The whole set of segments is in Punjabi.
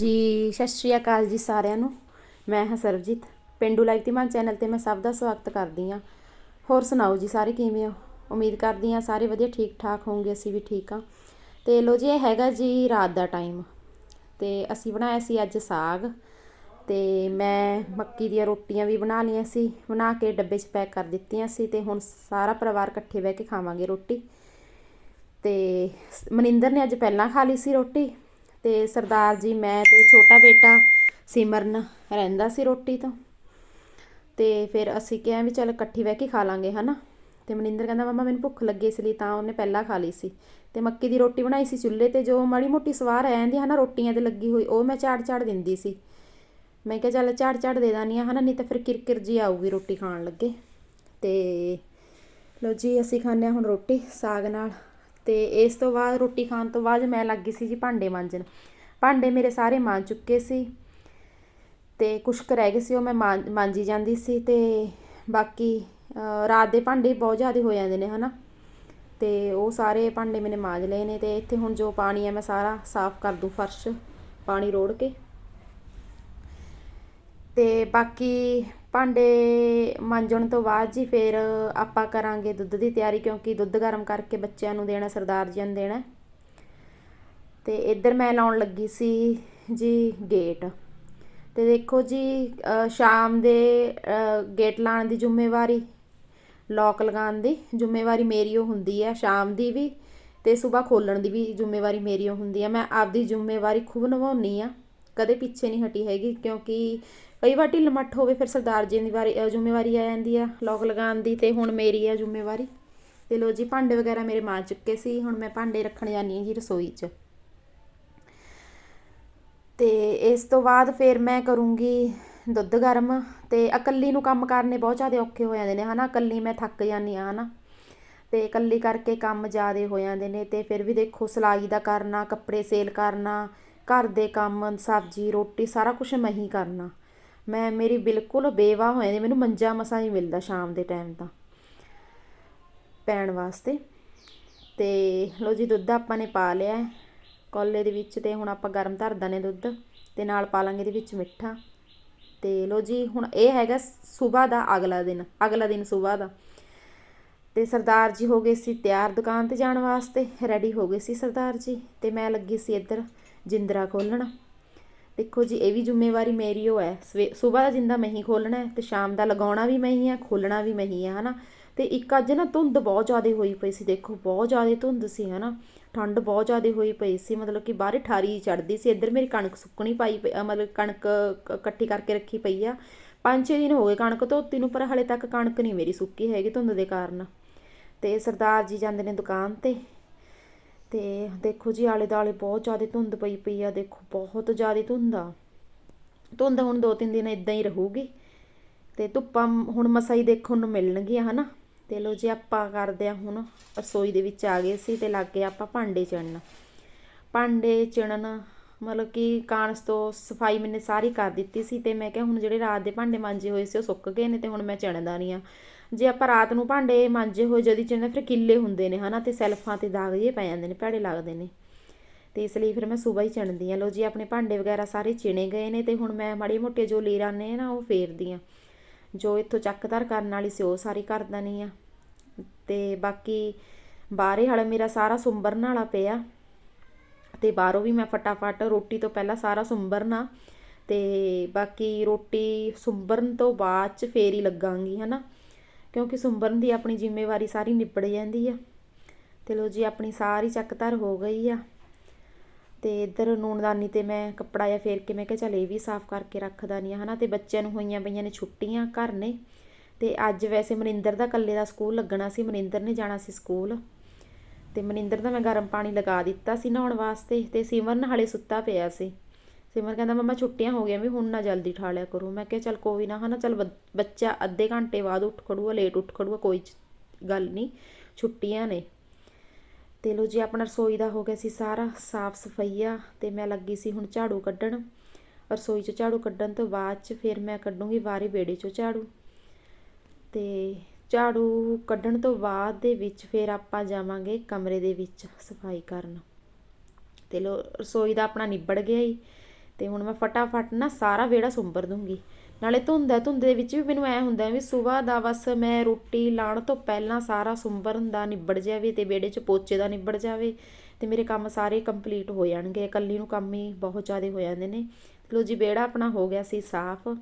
ਜੀ, ਸਤਿ ਸ਼੍ਰੀ ਅਕਾਲ ਜੀ ਸਾਰਿਆਂ ਨੂੰ। ਮੈਂ ਹਾਂ ਸਰਬਜੀਤ। ਪਿੰਡੂ ਲਾਈਵ ਧੀਮਾਨ ਚੈਨਲ ਤੇ ਮੈਂ ਸਭ ਦਾ ਸਵਾਗਤ ਕਰਦੀ ਹਾਂ। ਹੋਰ ਸੁਣਾਓ ਜੀ ਸਾਰੇ ਕਿਵੇਂ ਹੋ? ਉਮੀਦ ਕਰਦੀ ਹਾਂ ਸਾਰੇ ਵਧੀਆ ਠੀਕ ਠਾਕ ਹੋਵੋਗੇ ਅਸੀਂ ਵੀ ਠੀਕ ਹਾਂ। ਤੇ ਲੋ ਜੀ, ਇਹ ਹੈਗਾ ਜੀ ਰਾਤ ਦਾ ਟਾਈਮ। ਤੇ ਅਸੀਂ ਬਣਾਇਆ ਸੀ ਅੱਜ ਸਾਗ। ਤੇ ਮੈਂ ਮੱਕੀ ਦੀਆਂ ਰੋਟੀਆਂ ਵੀ ਬਣਾ ਲਈਆਂ ਸੀ, ਬਣਾ ਕੇ ਡੱਬੇ 'ਚ ਪੈਕ ਕਰ ਦਿੱਤੀਆਂ ਸੀ ਤੇ ਹੁਣ ਸਾਰਾ ਪਰਿਵਾਰ ਇਕੱਠੇ ਬਹਿ ਕੇ ਖਾਵਾਂਗੇ ਰੋਟੀ। ਤੇ ਮਨਿੰਦਰ ਨੇ ਅੱਜ ਪਹਿਲਾਂ ਖਾ ਲਈ ਸੀ ਰੋਟੀ। ਤੇ ਸਰਦਾਰ ਜੀ, ਮੈਂ ਤੇ ਛੋਟਾ ਬੇਟਾ ਸਿਮਰਨ ਰਹਿੰਦਾ ਸੀ ਰੋਟੀ ਤੋਂ। ਤੇ ਫਿਰ ਅਸੀਂ ਕਿਹਾ ਵੀ ਚੱਲ ਇਕੱਠੀ ਬਹਿ ਕੇ ਖਾ ਲਾਂਗੇ, ਹਨਾ? ਤੇ ਮਨਿੰਦਰ ਕਹਿੰਦਾ, ਮਮਾ, ਮੈਨੂੰ ਭੁੱਖ ਲੱਗੀ ਇਸ ਲਈ ਤਾਂ ਉਹਨੇ ਪਹਿਲਾਂ ਖਾ ਲਈ ਸੀ। ਤੇ ਮੱਕੀ ਦੀ ਰੋਟੀ ਬਣਾਈ ਸੀ ਚੁੱਲ੍ਹੇ ਤੇ, ਜੋ ਮਾੜੀ ਮੋਟੀ ਸਵਾਰ ਆ ਜਾਂਦੀ ਹਨਾ, ਰੋਟੀਆਂ ਤੇ ਲੱਗੀ ਹੋਈ, ਉਹ ਮੈਂ ਝਾੜ ਝਾੜ ਦਿੰਦੀ ਸੀ। ਮੈਂ ਕਿਹਾ, ਚੱਲ ਝਾੜ ਝਾੜ ਦੇ ਦਾਨੀ ਆ, ਹਨਾ, ਨਹੀਂ ਤਾਂ ਫਿਰ ਕਿਰਕਿਰ ਜੀ ਆਊਗੀ ਰੋਟੀ ਖਾਣ ਲੱਗੇ। ਤੇ ਲੋ ਜੀ, ਅਸੀਂ ਖਾਂਦੇ ਹਾਂ ਹੁਣ ਰੋਟੀ ਸਾਗ ਨਾਲ। ਤੇ ਇਸ ਤੋਂ ਬਾਅਦ ਰੋਟੀ ਖਾਣ ਤੋਂ ਬਾਅਦ ਮੈਂ ਲੱਗ ਗਈ ਸੀ ਜੀ ਭਾਂਡੇ ਮਾਂਜਣ। ਭਾਂਡੇ ਮੇਰੇ ਸਾਰੇ ਮਾਂਜ ਚੁੱਕੇ ਸੀ ਤੇ ਕੁਛ ਕੁ ਰਹਿ ਗਏ ਸੀ, ਉਹ ਮੈਂ ਮਾਂ- ਮਾਂਜੀ ਜਾਂਦੀ ਸੀ ਤੇ ਬਾਕੀ ਰਾਤ ਦੇ ਭਾਂਡੇ ਬਹੁਤ ਜ਼ਿਆਦਾ ਹੋ ਜਾਂਦੇ ਨੇ, ਹਨਾ? ਤੇ ਉਹ ਸਾਰੇ ਭਾਂਡੇ ਮੈਨੇ ਮਾਂਜ ਲਏ ਨੇ ਤੇ ਇੱਥੇ ਹੁਣ ਜੋ ਪਾਣੀ ਹੈ ਮੈਂ ਸਾਰਾ ਸਾਫ਼ ਕਰ ਦੂੰ ਫਰਸ਼, ਪਾਣੀ ਰੋੜ ਕੇ। ਤੇ ਬਾਕੀ ਭਾਂਡੇ ਮਾਂਜਣ ਤੋਂ ਬਾਅਦ ਜੀ ਫਿਰ ਆਪਾਂ ਕਰਾਂਗੇ ਦੁੱਧ ਦੀ ਤਿਆਰੀ, ਕਿਉਂਕਿ ਦੁੱਧ ਗਰਮ ਕਰਕੇ ਬੱਚਿਆਂ ਨੂੰ ਦੇਣਾ, ਸਰਦਾਰ ਜੀ ਨੂੰ ਦੇਣਾ। ਤੇ ਇੱਧਰ ਮੈਂ ਲਾਉਣ ਲੱਗੀ ਸੀ ਜੀ ਗੇਟ। ਤੇ ਦੇਖੋ ਜੀ ਸ਼ਾਮ ਦੇ ਗੇਟ ਲਾਉਣ ਦੀ ਜ਼ਿੰਮੇਵਾਰੀ ਲੌਕ ਲਗਾਉਣ ਦੀ ਜ਼ਿੰਮੇਵਾਰੀ ਮੇਰੀ ਉਹ ਹੁੰਦੀ ਹੈ ਸ਼ਾਮ ਦੀ ਵੀ ਤੇ ਸਵੇਰ ਖੋਲਣ ਦੀ ਵੀ ਜ਼ਿੰਮੇਵਾਰੀ ਮੇਰੀ ਉਹ ਹੁੰਦੀ ਹੈ ਮੈਂ ਆਪਦੀ ਜ਼ਿੰਮੇਵਾਰੀ ਖੂਬ ਨਿਭਾਉਣੀ ਆ। ਕਦੇ ਪਿੱਛੇ ਨਹੀਂ ਹਟੀ ਹੈਗੀ, ਕਿਉਂਕਿ ਕਈ ਵਾਰ ਢਿੱਲ ਮੱਠ ਹੋਵੇ, ਫਿਰ ਸਰਦਾਰ ਜੀ ਦੀ ਵਾਰੀ ਜ਼ਿੰਮੇਵਾਰੀ ਆ ਜਾਂਦੀ ਆ, ਲੋਕ ਲਗਾਉਣ ਦੀ ਤੇ ਹੁਣ ਮੇਰੀ ਆ ਜ਼ਿੰਮੇਵਾਰੀ। ਤੇ ਲੋ ਜੀ, ਭਾਂਡੇ ਵਗੈਰਾ ਮੇਰੇ ਮਾਂ ਚੁੱਕੇ ਸੀ, ਹੁਣ ਮੈਂ ਭਾਂਡੇ ਰੱਖਣ ਜਾਨੀ ਹਾਂ ਜੀ ਰਸੋਈ 'ਚ। ਤੇ ਇਸ ਤੋਂ ਬਾਅਦ ਫਿਰ ਮੈਂ ਕਰੂੰਗੀ ਦੁੱਧ ਗਰਮ ਤੇ ਇਕੱਲੀ ਨੂੰ ਕੰਮ ਕਰਨੇ ਬਹੁਤ ਜ਼ਿਆਦਾ ਔਖੇ ਹੋ ਜਾਂਦੇ ਨੇ, ਹਨਾ? ਇਕੱਲੀ ਮੈਂ ਥੱਕ ਜਾਂਦੀ ਆ ਹਨਾ? ਤੇ ਇਕੱਲੀ ਕਰਕੇ ਕੰਮ ਜ਼ਿਆਦਾ ਹੋ ਜਾਂਦੇ ਨੇ, ਤੇ ਫਿਰ ਵੀ ਦੇਖੋ ਸਿਲਾਈ ਦਾ ਕਰਨਾ, ਕੱਪੜੇ ਸੇਲ ਕਰਨਾ, ਘਰ ਦੇ ਕੰਮ, ਸਬਜ਼ੀ, ਰੋਟੀ ਸਾਰਾ ਕੁਝ ਮੈਂ ਹੀ ਕਰਨਾ। ਮੈਂ, ਮੇਰੀ ਬਿਲਕੁਲ ਬੇਵਾਹ ਹੋ ਜਾਂਦੀ, ਮੈਨੂੰ ਮੰਜਾ ਮਸਾਂ ਹੀ ਮਿਲਦਾ ਸ਼ਾਮ ਦੇ ਟਾਈਮ ਤਾਂ, ਪੈਣ ਵਾਸਤੇ। ਤੇ ਲੋ ਜੀ, ਦੁੱਧ ਆਪਾਂ ਨੇ ਪਾ ਲਿਆ ਕੋਲੇ ਦੇ ਵਿੱਚ ਤੇ ਹੁਣ ਆਪਾਂ ਗਰਮ ਧਰਦਾ ਨੇ ਦੁੱਧ ਤੇ ਨਾਲ ਪਾ ਲਾਂਗੇ ਇਹਦੇ ਵਿੱਚ ਮਿੱਠਾ। ਤੇ ਲੋ ਜੀ, ਹੁਣ ਇਹ ਹੈਗਾ ਸਵੇਰ ਦਾ ਅਗਲਾ ਦਿਨ ਅਗਲਾ ਦਿਨ ਸਵੇਰ ਦਾ। ਤੇ ਸਰਦਾਰ ਜੀ ਹੋ ਗਏ ਸੀ ਤਿਆਰ ਦੁਕਾਨ ਤੇ ਜਾਣ ਵਾਸਤੇ ਰੈਡੀ ਹੋ ਗਏ ਸੀ ਸਰਦਾਰ ਜੀ। ਤੇ ਮੈਂ ਲੱਗੀ ਸੀ ਇੱਧਰ ਜਿੰਦਰਾ ਖੋਲਣ। ਦੇਖੋ ਜੀ, ਇਹ ਵੀ ਜ਼ਿੰਮੇਵਾਰੀ ਮੇਰੀ ਹੋ। ਹੈ ਸਵੇਰ ਦਾ ਜਿੰਦਾ ਮੈਂ ਹੀ ਖੋਲਣਾ ਤੇ ਸ਼ਾਮ ਦਾ ਲਗਾਉਣਾ ਵੀ ਮੈਂ ਹੀ ਆ ਖੋਲਣਾ ਵੀ ਮੈਂ ਹੀ ਆ ਹਨਾ। ਤੇ ਇੱਕ ਅੱਜ ਨਾ ਧੁੰਦ ਬਹੁਤ ਜ਼ਿਆਦਾ ਹੋਈ ਪਈ ਸੀ, ਦੇਖੋ, ਬਹੁਤ ਜ਼ਿਆਦਾ ਧੁੰਦ ਸੀ, ਹਨਾ। ਠੰਡ ਬਹੁਤ ਜ਼ਿਆਦਾ ਹੋਈ ਪਈ ਸੀ, ਮਤਲਬ ਕਿ ਬਾਹਰ ਠਾਰੀ ਚੜਦੀ ਸੀ, ਇੱਧਰ ਮੇਰੀ ਕਣਕ ਸੁੱਕਣੀ ਪਾਈ ਪਈ- ਮਤਲਬ ਕਣਕ ਇਕੱਠੀ ਕਰਕੇ ਰੱਖੀ ਪਈ ਆ। ਪੰਜ ਛੇ ਦਿਨ ਹੋ ਗਏ ਕਣਕ ਧੋਤੀ ਨੂੰ, ਪਰ ਹਲੇ ਤੱਕ ਕਣਕ ਨਹੀਂ ਮੇਰੀ ਸੁੱਕੀ ਹੈਗੀ ਧੁੰਦ ਦੇ ਕਾਰਨ। ਤੇ ਸਰਦਾਰ ਜੀ ਜਾਂਦੇ ਨੇ ਦੁਕਾਨ ਤੇ। ਤੇ ਦੇਖੋ ਜੀ, ਆਲੇ ਦਾਲੇ ਬਹੁਤ ਜ਼ਿਆਦਾ ਧੁੰਦ ਪਈ ਪਈ ਆ, ਦੇਖੋ ਬਹੁਤ ਜ਼ਿਆਦਾ ਧੁੰਦ ਆ। ਧੁੰਦ ਹੁਣ ਦੋ ਤਿੰਨ ਦਿਨ ਇਦਾਂ ਹੀ ਰਹੂਗੀ ਤੇ ਧੁੱਪਾਂ ਹੁਣ ਮਸਾਂ ਹੀ ਦੇਖਣ ਨੂੰ ਮਿਲਣਗੀਆਂ, ਹਨਾ? ਤੇ ਲੋ ਜੀ, ਆਪਾਂ ਕਰਦੇ ਆ ਹੁਣ ਰਸੋਈ ਦੇ ਵਿੱਚ ਆ ਗਏ ਸੀ ਤੇ ਲੱਗ ਗਏ ਆਪਾਂ ਭਾਂਡੇ ਚਿਣਨ ਭਾਂਡੇ ਚਿਣਨ ਮਤਲਬ ਕਿ ਕਾਂਸ ਤੋਂ ਸਫ਼ਾਈ ਮੈਨੇ ਸਾਰੀ ਕਰ ਦਿੱਤੀ ਸੀ ਤੇ ਮੈਂ ਕਿਹਾ ਹੁਣ ਜਿਹੜੇ ਰਾਤ ਦੇ ਭਾਂਡੇ ਮਾਂਜੇ ਹੋਏ ਸੀ ਉਹ ਸੁੱਕ ਗਏ ਨੇ ਤੇ ਹੁਣ ਮੈਂ ਚਿਣਦਾ ਨਹੀਂ ਆ। ਜੇ ਆਪਾਂ ਰਾਤ ਨੂੰ ਭਾਂਡੇ ਮਾਂਜੇ ਹੋਏ ਜਦੀ ਚਿਣਦੇ ਫਿਰ ਕਿੱਲੇ ਹੁੰਦੇ ਨੇ ਹਨਾ ਤੇ ਸੈਲਫਾਂ ਤੇ ਦਾਗ ਜੇ ਪੈ ਜਾਂਦੇ ਨੇ, ਭੈੜੇ ਲੱਗਦੇ ਨੇ। ਤੇ ਇਸ ਲਈ ਫਿਰ ਮੈਂ ਸਵੇਰ ਹੀ ਚਿਣਦੀ ਆ ਲੋ ਜੀ, ਆਪਣੇ ਭਾਂਡੇ ਵਗੈਰਾ ਸਾਰੇ ਚਿਣੇ ਗਏ ਨੇ ਤੇ ਹੁਣ ਮੈਂ ਮਾੜੀ ਮੋਟੇ ਜੋ ਲੀਰਾਂ ਨੇ ਨਾ ਉਹ ਫੇਰਦੀ ਆ ਜੋ ਇੱਥੋਂ ਚੱਕਦਾਰ ਕਰਨ ਵਾਲੀ ਸੀ ਉਹ ਸਾਰੀ ਕਰ ਦਣੀ ਆ। ਤੇ ਬਾਕੀ ਬਾਹਰੇ ਵਾਲਾ ਮੇਰਾ ਸਾਰਾ ਸੁੰਬਰਨ ਵਾਲਾ ਪਿਆ। ਤੇ ਬਾਹਰੋਂ ਵੀ ਮੈਂ ਫਟਾਫਟ ਰੋਟੀ ਤੋਂ ਪਹਿਲਾਂ ਸਾਰਾ ਸੁੰਬਰਨਾ ਤੇ ਬਾਕੀ ਰੋਟੀ ਸੁੰਬਰਨ ਤੋਂ ਬਾਅਦ ਚ ਫੇਰ ਹੀ ਲੱਗਾਂਗੀ, ਹਨਾ। ਕਿਉਂਕਿ ਸੁੰਬਰਨ ਦੀ ਆਪਣੀ ਜ਼ਿੰਮੇਵਾਰੀ ਸਾਰੀ ਨਿਬੜ ਜਾਂਦੀ ਆ। ਤੇ ਲੋ ਜੀ, ਆਪਣੀ ਸਾਰੀ ਚੱਕਧਰ ਹੋ ਗਈ ਆ। ਤੇ ਇੱਧਰ ਨੂਨਦਾਨੀ ਤੇ ਮੈਂ ਕੱਪੜਾ ਜਾਂ ਫੇਰ ਕੇ ਮੈਂ ਕਿਹਾ, ਚੱਲ ਇਹ ਵੀ ਸਾਫ਼ ਕਰਕੇ ਰੱਖਦਾ ਨਹੀਂ ਹਨਾ? ਤੇ ਬੱਚਿਆਂ ਨੂੰ ਹੋਈਆਂ ਪਈਆਂ ਨੇ ਛੁੱਟੀਆਂ ਘਰ ਨੇ। ਤੇ ਅੱਜ ਵੈਸੇ ਮਨਿੰਦਰ ਦਾ ਕੱਲੇ ਦਾ ਸਕੂਲ ਲੱਗਣਾ ਸੀ, ਮਨਿੰਦਰ ਨੇ ਜਾਣਾ ਸੀ ਸਕੂਲ। ਤੇ ਮਨਿੰਦਰ ਦਾ ਮੈਂ ਗਰਮ ਪਾਣੀ ਲਗਾ ਦਿੱਤਾ ਸੀ ਨਹਾਉਣ ਵਾਸਤੇ, ਤੇ ਸਿਮਰਨ ਹਾਲੇ ਸੁੱਤਾ ਪਿਆ ਸੀ। ਸਿਮਰ ਕਹਿੰਦਾ, ਮੰਮਾ, ਛੁੱਟੀਆਂ ਹੋ ਗਈਆਂ, ਵੀ ਹੁਣ ਨਾ ਜਲਦੀ ਠਾ ਲਿਆ ਕਰੋ। ਮੈਂ ਕਿਹਾ, ਚੱਲ ਕੋਈ ਨਾ, ਹਨਾ, ਚੱਲ ਬੱਚ- ਬੱਚਾ ਅੱਧੇ ਘੰਟੇ ਬਾਅਦ ਉੱਠ ਖੜੂਗਾ ਲੇਟ ਉੱਠ ਖੜੂਗਾ, ਕੋਈ ਗੱਲ ਨਹੀਂ, ਛੁੱਟੀਆਂ ਨੇ। ਤੇ ਲੋ ਜੀ, ਆਪਣਾ ਰਸੋਈ ਦਾ ਹੋ ਗਿਆ ਸੀ ਸਾਰਾ ਸਾਫ਼ ਸਫਾਈਆ, ਤੇ ਮੈਂ ਲੱਗੀ ਸੀ ਹੁਣ ਝਾੜੂ ਕੱਢਣ। ਰਸੋਈ 'ਚ ਝਾੜੂ ਕੱਢਣ ਤੋਂ ਬਾਅਦ 'ਚ ਫਿਰ ਮੈਂ ਕੱਢੂੰਗੀ ਬਾਹਰੇ ਵਿਹੜੇ 'ਚੋਂ ਝਾੜੂ। ਤੇ ਝਾੜੂ ਕੱਢਣ ਤੋਂ ਬਾਅਦ ਦੇ ਵਿੱਚ ਫਿਰ ਆਪਾਂ ਜਾਵਾਂਗੇ ਕਮਰੇ ਦੇ ਵਿੱਚ ਸਫ਼ਾਈ ਕਰਨ। ਤੇ ਲੋ ਰਸੋਈ ਦਾ ਆਪਣਾ ਨਿਬੜ ਗਿਆ ਹੀ ਤੇ ਹੁਣ ਮੈਂ ਫਟਾਫਟ ਨਾ ਸਾਰਾ ਵਿਹੜਾ ਸੁੰਬਰ ਦੂੰਗੀ। ਨਾਲੇ ਧੁੰਦ ਹੈ, ਧੁੰਦ ਦੇ ਵਿੱਚ ਵੀ ਮੈਨੂੰ ਐ ਹੁੰਦਾ ਵੀ ਸਵੇਰ ਦਾ ਬਸ ਮੈਂ ਰੋਟੀ ਲਾਉਣ ਤੋਂ ਪਹਿਲਾਂ ਸਾਰਾ ਸੁੰਬਰਨ ਦਾ ਨਿਬੜ ਜਾਵੇ ਤੇ ਵਿਹੜੇ 'ਚ ਪੋਚੇ ਦਾ ਨਿਬੜ ਜਾਵੇ ਤੇ ਮੇਰੇ ਕੰਮ ਸਾਰੇ ਕੰਪਲੀਟ ਹੋ ਜਾਣਗੇ। ਇਕੱਲੀ ਨੂੰ ਕੰਮ ਹੀ ਬਹੁਤ ਜ਼ਿਆਦਾ ਹੋ ਜਾਂਦੇ ਨੇ। ਲੋ ਜੀ, ਵਿਹੜਾ ਆਪਣਾ ਹੋ ਗਿਆ ਸੀ ਸਾਫ਼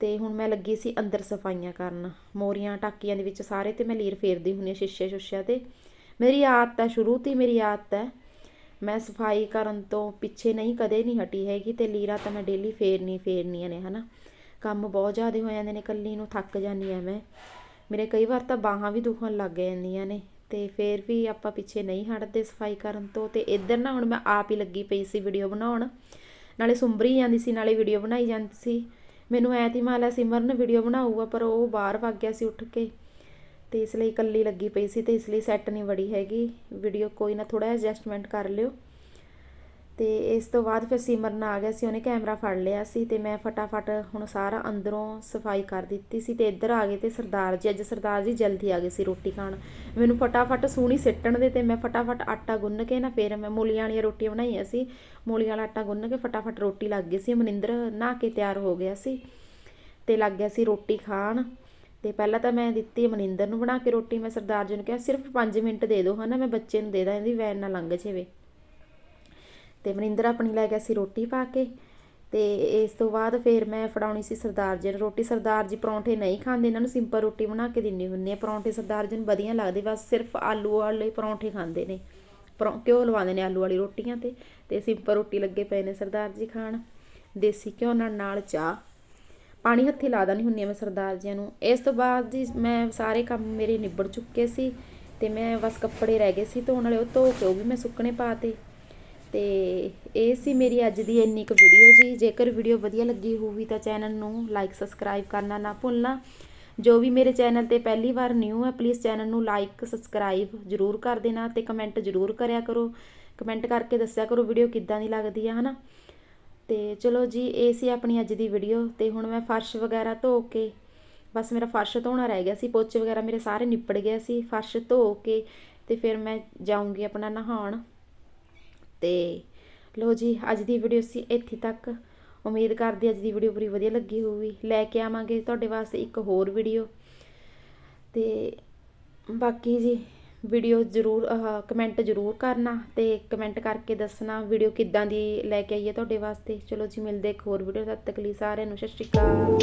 ਤੇ ਹੁਣ ਮੈਂ ਲੱਗੀ ਸੀ ਅੰਦਰ ਸਫਾਈਆਂ ਕਰਨ। ਮੋਰੀਆਂ ਟਾਕੀਆਂ ਦੇ ਵਿੱਚ ਸਾਰੇ ਤੇ ਮੈਂ ਲੀਰ ਫੇਰਦੀ ਹੁੰਦੀ ਹਾਂ ਸ਼ੀਸ਼ੇ ਸ਼ੁਸ਼ਿਆਂ ਤੇ। ਮੇਰੀ ਆਦਤ ਹੈ, ਸ਼ੁਰੂ ਤੋਂ ਹੀ ਮੇਰੀ ਆਦਤ ਹੈ। ਮੈਂ ਸਫ਼ਾਈ ਕਰਨ ਤੋਂ ਪਿੱਛੇ ਨਹੀਂ, ਕਦੇ ਨਹੀਂ ਹਟੀ ਹੈਗੀ ਤੇ ਲੀਰਾ ਤਾਂ ਮੈਂ ਡੇਲੀ ਫੇਰਨੀ, ਫੇਰਨੀਆਂ ਨੇ, ਹਨਾ। ਕੰਮ ਬਹੁਤ ਜ਼ਿਆਦਾ ਹੋ ਜਾਂਦੇ ਨੇ ਕੱਲੀ ਨੂੰ ਥੱਕ ਜਾਂਦੀ ਆ ਮੈਂ। ਮੇਰੇ ਕਈ ਵਾਰ ਤਾਂ ਬਾਹਾਂ ਵੀ ਦੁਖਣ ਲੱਗ ਜਾਂਦੀਆਂ ਨੇ ਤੇ ਫੇਰ ਵੀ ਆਪਾਂ ਪਿੱਛੇ ਨਹੀਂ ਹਟਦੇ ਸਫ਼ਾਈ ਕਰਨ ਤੋਂ ਤੇ ਇੱਧਰ ਨਾ ਹੁਣ ਮੈਂ ਆਪ ਹੀ ਲੱਗੀ ਪਈ ਸੀ ਵੀਡੀਓ ਬਣਾਉਣ। ਨਾਲੇ ਸੁੰਬਰੀ ਜਾਂਦੀ ਸੀ, ਨਾਲੇ ਵੀਡੀਓ ਬਣਾਈ ਜਾਂਦੀ ਸੀ। ਮੈਨੂੰ ਐ ਤੀ ਮਾਲਾ ਸਿਮਰਨ ਵੀਡੀਓ ਬਣਾਊਗਾ, ਪਰ ਉਹ ਬਾਹਰ ਭੱਗ ਗਿਆ ਸੀ ਉੱਠ ਕੇ। ਤੇ ਇਸ ਲਈ ਇਕੱਲੀ ਲੱਗੀ ਪਈ ਸੀ ਤੇ ਇਸ ਲਈ ਸੈੱਟ ਨਹੀਂ ਵੜੀ ਹੈਗੀ। ਵੀਡੀਓ ਕੋਈ ਨਾ ਥੋੜਾ ਐਡਜਸਟਮੈਂਟ ਕਰ ਲਿਓ। ਤੇ ਇਸ ਤੋਂ ਬਾਅਦ ਫਿਰ ਸਿਮਰਨ ਆ ਗਿਆ ਸੀ, ਉਹਨੇ ਕੈਮਰਾ ਫੜ ਲਿਆ ਸੀ ਤੇ ਮੈਂ ਫਟਾਫਟ ਹੁਣ ਸਾਰਾ ਅੰਦਰੋਂ ਸਫ਼ਾਈ ਕਰ ਦਿੱਤੀ ਸੀ ਤੇ ਇੱਧਰ ਆ ਗਏ ਤੇ ਸਰਦਾਰ ਜੀ, ਅੱਜ ਸਰਦਾਰ ਜੀ ਜਲਦੀ ਆ ਗਏ ਸੀ ਰੋਟੀ ਖਾਣ। ਮੈਨੂੰ ਫਟਾਫਟ ਸੂਣੀ ਸਿੱਟਣ ਦੇ ਤੇ ਮੈਂ ਫਟਾਫਟ ਆਟਾ ਗੁੰਨ ਕੇ ਨਾ ਫਿਰ ਮੈਂ ਮੂਲੀਆਂ ਵਾਲੀਆਂ ਰੋਟੀਆਂ ਬਣਾਈਆਂ ਸੀ। ਮੂਲੀਆਂ ਵਾਲਾ ਆਟਾ ਗੁੰਨ ਕੇ ਫਟਾਫਟ ਰੋਟੀ ਲੱਗ ਗਈ ਸੀ, ਮਨਿੰਦਰ ਨਹਾ ਕੇ ਤਿਆਰ ਹੋ ਗਿਆ ਸੀ ਤੇ ਲੱਗ ਗਿਆ ਸੀ ਰੋਟੀ ਖਾਣ। ਤੇ ਪਹਿਲਾਂ ਤਾਂ ਮੈਂ ਦਿੱਤੀ ਮਨਿੰਦਰ ਨੂੰ ਬਣਾ ਕੇ ਰੋਟੀ, ਮੈਂ ਸਰਦਾਰ ਜੀ ਨੂੰ ਕਿਹਾ, ਸਿਰਫ 5 ਮਿੰਟ ਦੇ ਦਿਓ ਹਨਾ, ਮੈਂ ਬੱਚੇ ਨੂੰ ਦੇ ਦਾਂ, ਇਹਦੀ ਵੈਨ ਨਾ ਲੰਘ ਜਾਵੇ। ਤੇ ਮਨਿੰਦਰ ਆਪਣੀ ਲੈ ਗਿਆ ਸੀ ਰੋਟੀ ਪਾ ਕੇ ਤੇ ਇਸ ਤੋਂ ਬਾਅਦ ਫਿਰ ਮੈਂ ਫੜਾਉਣੀ ਸੀ ਸਰਦਾਰ ਜੀ ਨੂੰ ਰੋਟੀ। ਸਰਦਾਰ ਜੀ ਪਰੌਂਠੇ ਨਹੀਂ ਖਾਂਦੇ, ਇਹਨਾਂ ਨੂੰ ਸਿੰਪਲ ਰੋਟੀ ਬਣਾ ਕੇ ਦਿੰਨੀ ਹੁੰਦੀ ਆ ਪਰੌਂਠੇ। ਸਰਦਾਰ ਜੀ ਨੂੰ ਵਧੀਆ ਲੱਗਦੇ, ਬਸ ਸਿਰਫ ਆਲੂ ਵਾਲੇ ਪਰੌਂਠੇ ਖਾਂਦੇ ਨੇ। ਪਰੌਂ, ਘਿਓ ਲਵਾਉਂਦੇ ਨੇ ਆਲੂ ਵਾਲੀ ਰੋਟੀਆਂ ਤੇ ਤੇ ਸਿੰਪਲ ਰੋਟੀ ਲੱਗੇ ਪਏ ਨੇ ਸਰਦਾਰ ਜੀ ਖਾਣ। ਦੇਸੀ ਘਿਓ ਨਾਲ ਨਾਲ ਚਾਹ। ਪਾਣੀ ਹੱਥੀ ਲਾ ਨਹੀਂ ਹੁੰਨੀ ਆ ਮੈਂ ਸਰਦਾਰ ਜੀਆਂ ਨੂੰ। ਇਸ ਤੋਂ ਬਾਅਦ ਜੀ ਮੈਂ ਸਾਰੇ ਕੰਮ ਮੇਰੇ ਨਿਬੜ ਚੁੱਕੇ ਸੀ ਤੇ ਮੈਂ ਬਸ ਕੱਪੜੇ ਰਹਿ ਗਏ ਸੀ ਧੋਣ ਵਾਲੇ, ਉਹ ਧੋ ਕੇ ਉਹ ਵੀ ਮੈਂ ਸੁੱਕਣੇ ਪਾਤੇ। ਤੇ ਇਹ ਸੀ ਮੇਰੀ ਅੱਜ ਦੀ ਇੰਨੀ ਕੁ ਵੀਡੀਓ ਜੀ। ਜੇਕਰ ਵੀਡੀਓ ਵਧੀਆ ਲੱਗੀ ਹੋਵੇ ਤਾਂ ਚੈਨਲ ਨੂੰ ਲਾਈਕ ਸਬਸਕ੍ਰਾਈਬ ਕਰਨਾ ਨਾ ਭੁੱਲਣਾ। ਜੋ ਵੀ ਮੇਰੇ ਚੈਨਲ ਤੇ ਪਹਿਲੀ ਵਾਰ ਨਿਊ ਹੈ ਪਲੀਜ਼ ਚੈਨਲ ਨੂੰ ਲਾਈਕ ਸਬਸਕ੍ਰਾਈਬ ਜਰੂਰ ਕਰ ਦੇਣਾ ਤੇ ਕਮੈਂਟ ਜਰੂਰ ਕਰਿਆ ਕਰੋ। ਕਮੈਂਟ ਕਰਕੇ ਦੱਸਿਆ ਕਰੋ ਵੀਡੀਓ ਕਿੱਦਾਂ ਦੀ ਲੱਗਦੀ ਹੈ ਹਨਾ? ਅਤੇ ਚਲੋ ਜੀ, ਇਹ ਸੀ ਆਪਣੀ ਅੱਜ ਦੀ ਵੀਡੀਓ ਅਤੇ ਹੁਣ ਮੈਂ ਫਰਸ਼ ਵਗੈਰਾ ਧੋ ਕੇ ਬਸ ਮੇਰਾ ਫਰਸ਼ ਧੋਣਾ ਰਹਿ ਗਿਆ ਸੀ, ਪੋਚੇ ਵਗੈਰਾ ਮੇਰੇ ਸਾਰੇ ਨਿਪੜ ਗਏ ਸੀ, ਫਰਸ਼ ਧੋ ਕੇ ਤੇ ਫਿਰ ਮੈਂ ਜਾਊਂਗੀ ਆਪਣਾ ਨਹਾਉਣ। ਤੇ ਲੋ ਜੀ, ਅੱਜ ਦੀ ਵੀਡੀਓ ਸੀ ਇੱਥੇ ਤੱਕ। ਉਮੀਦ ਕਰਦੀ ਅੱਜ ਦੀ ਵੀਡੀਓ ਪੂਰੀ ਵਧੀਆ ਲੱਗੀ ਹੋਊਗੀ। ਲੈ ਕੇ ਆਵਾਂਗੇ ਤੁਹਾਡੇ ਵਾਸਤੇ ਇੱਕ ਹੋਰ ਵੀਡੀਓ ਤੇ ਬਾਕੀ ਜੀ ਵੀਡੀਓ ਜ਼ਰੂਰ ਕਮੈਂਟ ਜ਼ਰੂਰ ਕਰਨਾ ਤੇ ਕਮੈਂਟ ਕਰਕੇ ਦੱਸਣਾ ਵੀਡੀਓ ਕਿੱਦਾਂ ਦੀ ਲੈ ਕੇ ਆਈਏ ਤੁਹਾਡੇ ਵਾਸਤੇ। ਚਲੋ ਜੀ, ਮਿਲਦੇ ਇੱਕ ਹੋਰ ਵੀਡੀਓ ਤਦ ਤੱਕ ਲਈ ਸਾਰਿਆਂ ਨੂੰ, ਸਤਿ ਸ਼੍ਰੀ ਅਕਾਲ।